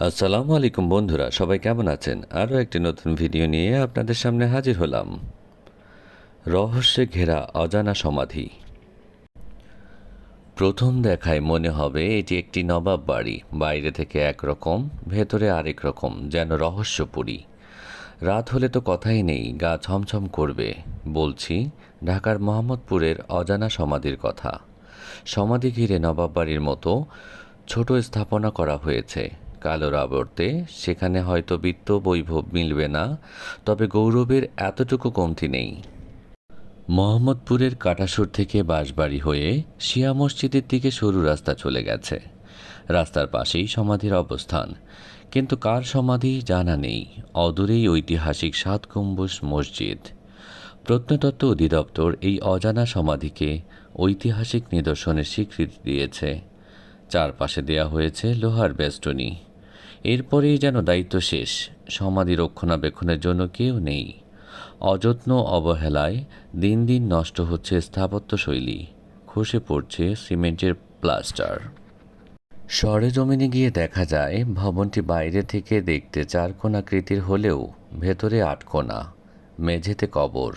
আসসালামু আলাইকুম বন্ধুরা, সবাই কেমন আছেন? আরও একটি নতুন ভিডিও নিয়ে আপনাদের সামনে হাজির হলাম। রহস্যে ঘেরা অজানা সমাধি। প্রথম দেখায় মনে হবে এটি একটি নবাব বাড়ি, বাইরে থেকে একরকম, ভেতরে আরেক রকম, যেন রহস্য রহস্যপুরী। রাত হলে তো কথাই নেই, গা ছমছম করবে, বলছি, ঢাকার মোহাম্মদপুরের অজানা সমাধির কথা। সমাধি ঘিরে নবাব বাড়ির মতো ছোট স্থাপনা করা হয়েছে। কালোর আবর্তে সেখানে হয়তো বিত্ত বৈভব মিলবে না, তবে গৌরবের এতটুকু কমতি নেই। মোহাম্মদপুরের কাটাসুর থেকে বাঁশবাড়ি হয়ে শিয়া মসজিদের দিকে সরু রাস্তা চলে গেছে। রাস্তার পাশেই সমাধির অবস্থান। কিন্তু কার সমাধি জানা নেই, অদূরেই ঐতিহাসিক সাত গম্বুজ মসজিদ। প্রত্নতত্ত্ব অধিদপ্তর এই অজানা সমাধিকে ঐতিহাসিক নিদর্শনের স্বীকৃতি দিয়েছে। চারপাশে দেয়া হয়েছে লোহার বেষ্টনী। এরপরেই যেন দায়িত্ব শেষ। সমাধি রক্ষণাবেক্ষণের জন্য কেউ নেই। অযত্ন অবহেলায় দিন দিন নষ্ট হচ্ছে স্থাপত্যশৈলী। খসে পড়ছে সিমেন্টের প্লাস্টার। সরেজমিনে গিয়ে দেখা যায়, ভবনটি বাইরে থেকে দেখতে চারকোনাকৃতির হলেও ভেতরে আটকোনা, মেঝেতে কবর।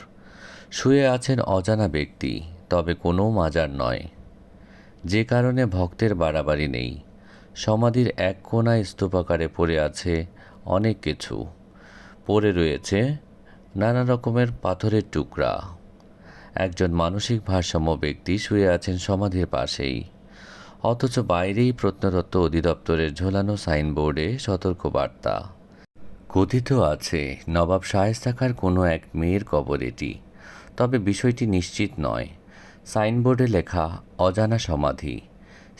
শুয়ে আছেন অজানা ব্যক্তি, তবে কোনো মাজার নয়। যে কারণে ভক্তের বাড়াবাড়ি নেই। সমাধির এক কোনায় স্তূপাকারে পড়ে আছে অনেক কিছু। পড়ে রয়েছে নানা রকমের পাথরের টুকরা। একজন মানসিক ভারসাম্য ব্যক্তি শুয়ে আছেন সমাধির পাশেই। অথচ বাইরেই প্রত্নতত্ত্ব অধিদপ্তরের ঝোলানো সাইনবোর্ডে সতর্কবার্তা। কথিত আছে, নবাব শায়েস্তাখার কোনো এক মেয়ের কবর এটি। তবে বিষয়টি নিশ্চিত নয়। সাইনবোর্ডে লেখা, অজানা সমাধি।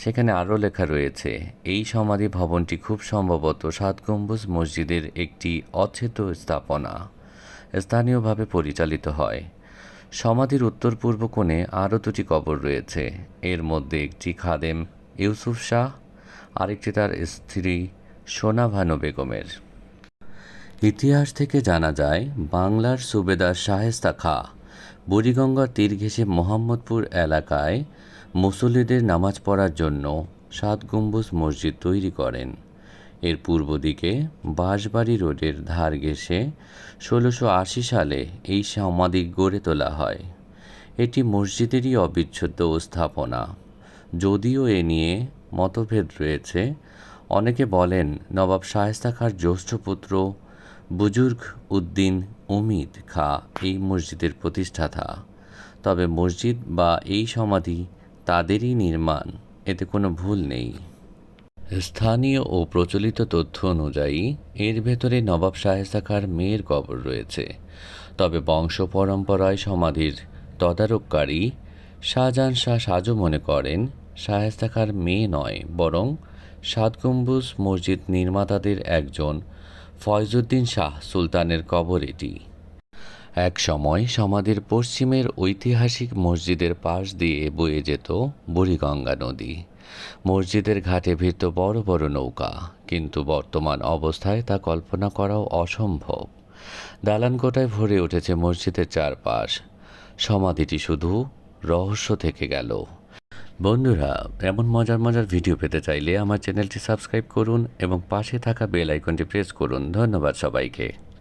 সেখানে আরও লেখা রয়েছে, এই সমাধি ভবনটি খুব সম্ভবত সাত গম্বুজ মসজিদের একটি অচ্ছেদ স্থাপনা, স্থানীয়ভাবে পরিচালিত হয়। সমাধির উত্তর পূর্ব কোণে আরও দুটি কবর রয়েছে, এর মধ্যে একটি খাদেম ইউসুফ শাহ, আরেকটি তার স্ত্রী সোনা ভানু বেগমের। ইতিহাস থেকে জানা যায়, বাংলার সুবেদার শাহেস্তা খা বুড়িগঙ্গার তীর ঘেঁষে মোহাম্মদপুর এলাকায় মুসল্লিদের নামাজ পড়ার জন্য সাত গম্বুজ মসজিদ তৈরি করেন। এর পূর্ব দিকে বাঁশবাড়ি রোডের ধার ঘেঁষে ষোলোশো আশি সালে এই সমাধি গড়ে তোলা হয়। এটি মসজিদেরই অবিচ্ছেদ্য স্থাপনা। যদিও এ নিয়ে মতভেদ রয়েছে, অনেকে বলেন নবাব শায়েস্তা খাঁর জ্যৈষ্ঠ পুত্র বুজুর্গ উদ্দিন উমিদ খা এই মসজিদের প্রতিষ্ঠাতা। তবে মসজিদ বা এই সমাধি তাদেরই নির্মাণ, এতে কোনো ভুল নেই। স্থানীয় ও প্রচলিত তথ্য অনুযায়ী, এর ভেতরে নবাব শায়েস্তা খাঁর মেয়ের কবর রয়েছে। তবে বংশ পরম্পরায় সমাধির তদারককারী শাহজাহান শাহ সাজু মনে করেন শাহেস্তাখার মেয়ে নয়, বরং সাত গম্বুজ মসজিদ নির্মাতাদের একজন ফয়জুদ্দিন শাহ সুলতানের কবর এটি। এক সময় সমাধির পশ্চিমের ঐতিহাসিক মসজিদের পাশ দিয়ে বয়ে যেত বুড়িগঙ্গা নদী। মসজিদের ঘাটে ভিড়ত বড় বড় নৌকা, কিন্তু বর্তমান অবস্থায় তা কল্পনা করাও অসম্ভব। দালানকোটায় ভরে উঠেছে মসজিদের চারপাশ। সমাধিটি শুধু রহস্য থেকে গেল। বন্ধুরা, এমন মজার মজার ভিডিও পেতে চাইলে আমার চ্যানেলটি সাবস্ক্রাইব করুন এবং পাশে থাকা বেল আইকনটি প্রেস করুন। ধন্যবাদ সবাইকে।